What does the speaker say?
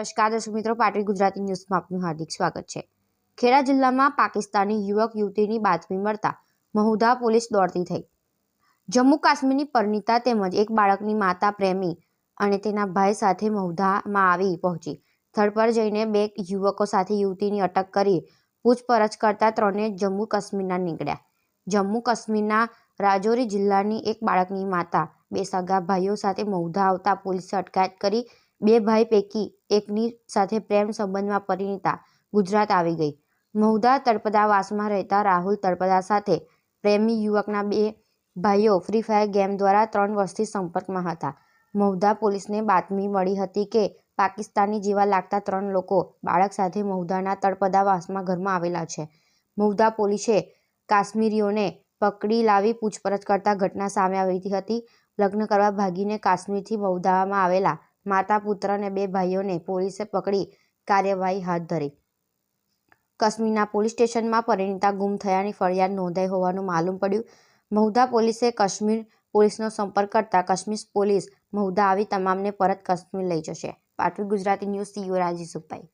નમસ્કાર, દર્શક મિત્રો. પાટવી ગુજરાતી ન્યૂઝમાં આપનું હાર્દિક સ્વાગત છે. ખેડા જિલ્લામાં પાકિસ્તાની યુવક, યુવતીની બાતમી મળતા મહુધા પોલીસ દોડતી થઈ. જમ્મુ કાશ્મીરની પરનીતા તેમજ એક બાળકની માતા પ્રેમી અને તેના ભાઈ સાથે મહુધામાં આવી પહોંચી. સ્થળ પર જઈને બે યુવકો સાથે યુવતીની અટક કરી પૂછપરછ કરતા ત્રણે જમ્મુ કાશ્મીરના નીકળ્યા. જમ્મુ કાશ્મીરના રાજૌરી જિલ્લાની એક બાળકની માતા, બે સગા ભાઈઓ સાથે મહુધા આવતા પોલીસે અટકાયત કરી બે ભાઈ પૈકી એકની સાથે પ્રેમ સંબંધમાં પરિણીતા ગુજરાત આવી ગઈ. મહુધા તળપદાવાસમાં રહેતા રાહુલ તળપદા સાથે પ્રેમી યુવકના બે ભાઈઓ ફ્રી ફાયર ગેમ દ્વારા ત્રણ વર્ષથી સંપર્કમાં હતા. મહુધા પોલીસને બાતમી મળી હતી કે પાકિસ્તાની જેવા લાગતા ત્રણ લોકો બાળક સાથે મહુધાના તળપદાવાસમાં ઘરમાં આવેલા છે. મહુધા પોલીસે કાશ્મીરીઓને પકડી લાવી પૂછપરછ કરતા ઘટના સામે આવી હતી. લગ્ન કરવા ભાગીને કાશ્મીરથી મહુધામાં આવેલા માતા પુત્ર અને બે ભાઈઓને પોલીસે પકડી કાર્યવાહી હાથ ધરી. કાશ્મીરના પોલીસ સ્ટેશનમાં પરિણીતા ગુમ થયાની ફરિયાદ નોંધાઈ હોવાનું માલુમ પડ્યું. મહુધા પોલીસે કાશ્મીર પોલીસનો સંપર્ક કરતા કાશ્મીર પોલીસ મહુધા આવી તમામને પરત કાશ્મીર લઈ જશે. પાટવી ગુજરાતી ન્યૂઝ સીઓ રાજી સુપાઈ